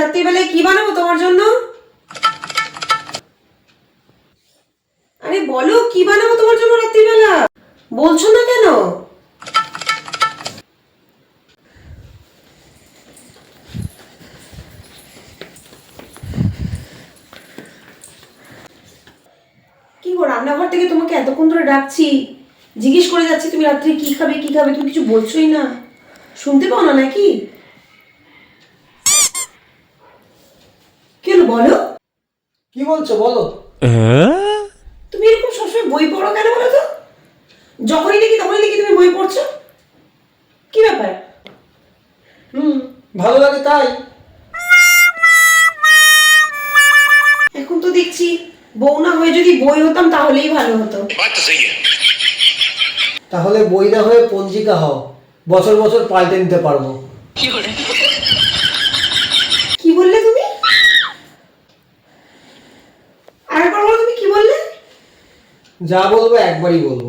রাত্রিবেলায় কি বানাবো তোমার জন্য? আরে বলো, কি বানাবো তোমার জন্য রাত্রিবেলা? বলছো না কেন? কি গো, রান্নাঘর থেকে তোমাকে এতক্ষণ ধরে ডাকছি। জিজ্ঞেস করে যাচ্ছি তুমি রাত্রে কি খাবে কি খাবে, তুমি কিছু বলছোই না। শুনতে পাও না নাকি? বলো। কি বলছো বলো। হ্যাঁ? তুমি এরকম সবসময় বই পড়ো কেন বলো তো? যখনই দেখি তখনই দেখি তুমি বই পড়ছো। কি ব্যাপার? হুম ভালো লাগে তাই। এখন তো দেখছি বউ না হয়ে যদি বই হতাম তাহলেই ভালো হতো। তাহলে বই না হয়ে পঞ্জিকা হও। বছর বছর পাল্টে নিতে পারব। কি করে? যা বলব একবারই বলব।